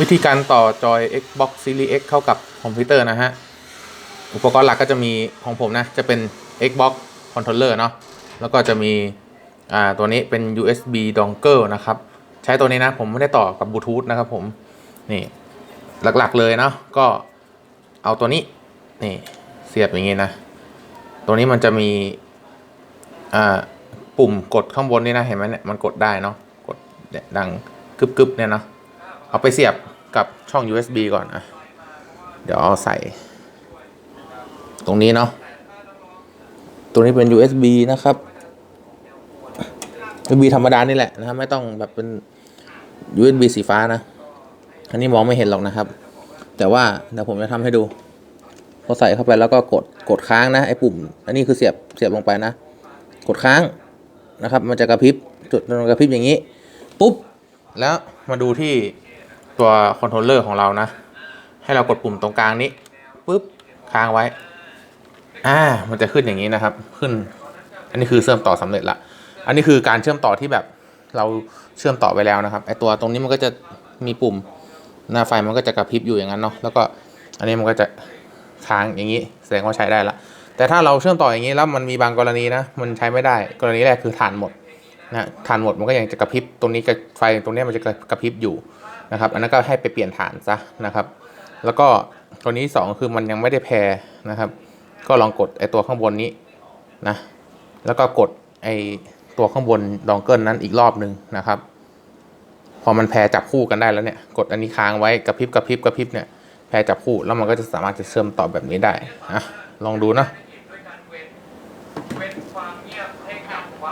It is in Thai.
วิธีการต่อจอย Xbox Series X เข้ากับคอมพิวเตอร์นะฮะ อุปกรณ์หลักก็จะมีของผมนะ จะเป็น Xbox Controller เนาะ แล้วก็จะมี อ่า ตัวนี้เป็น USB dongle นะครับ ใช้ตัวนี้นะ ผมไม่ได้ต่อกับบลูทูธนะครับผม นี่ หลักๆเลยเนาะ ก็เอาตัวนี้ นี่ เสียบอย่างงี้นะ ตัวนี้มันจะมี อ่า ปุ่มกดข้างบนนี่นะ เห็นไหมเนี่ย มันกดได้เนาะ กดเนี่ยดังกึบๆเนี่ยเนาะเอาไปเสียบ กับช่อง USB ก่อนอะเดี๋ยวเอาใส่ ตรงนี้เนาะตรงนี้เป็น USB นะครับ USB ธรรมดานี่แหละนะครับไม่ต้องแบบเป็น USB สีฟ้านะ อันนี้มองไม่เห็นหรอกนะครับ แต่ว่าเดี๋ยวผมจะทำให้ดูพอใส่เข้าไปแล้วก็กดกดค้างนะไอ้ปุ่ม อันนี้คือเสียบเสียบลงไปนะ กดค้างนะครับ มันจะกระพริบจุดมันกระพริบอย่างนี้ ปุ๊บ แล้วมาดูที่ ตัวคอนโทรลเลอร์ของเรานะ ให้เรากดปุ่มตรงกลางนี้ปุ๊บค้างไว้ อ่า มันจะขึ้นอย่างนี้นะครับ ขึ้น อันนี้คือเชื่อมต่อสำเร็จละ อันนี้คือการเชื่อมต่อที่แบบเราเชื่อมต่อไปแล้วนะครับ ไอตัวตรงนี้มันก็จะมีปุ่มหน้าไฟมันก็จะกระพริบอยู่อย่างนั้นเนาะ แล้วก็อันนี้มันก็จะค้างอย่างนี้ แสดงว่าใช้ได้ละ แต่ถ้าเราเชื่อมต่ออย่างนี้แล้วมันมีบางกรณีนะ มันใช้ไม่ได้ กรณีแรกคือถ่านหมด นะถ่านหมดมันก็ยังจะกระพริบตรงนี้กับไฟตรงนี้มันจะกระพริบอยู่นะครับอันนั้นก็ให้ไปเปลี่ยนถ่านซะนะครับ แล้วก็กรณีที่สองคือมันยังไม่ได้แพรนะครับ ก็ลองกดไอตัวข้างบนนี้นะแล้วก็กดไอตัวข้างบนดองเกิลนั้นอีกรอบหนึ่งนะครับ พอมันแพรจับคู่กันได้แล้วเนี่ย กดอันนี้ค้างไว้กระพริบกระพริบกระพริบเนี่ยแพรจับคู่แล้วมันก็จะสามารถจะเชื่อมต่อแบบนี้ได้นะลองดูนะ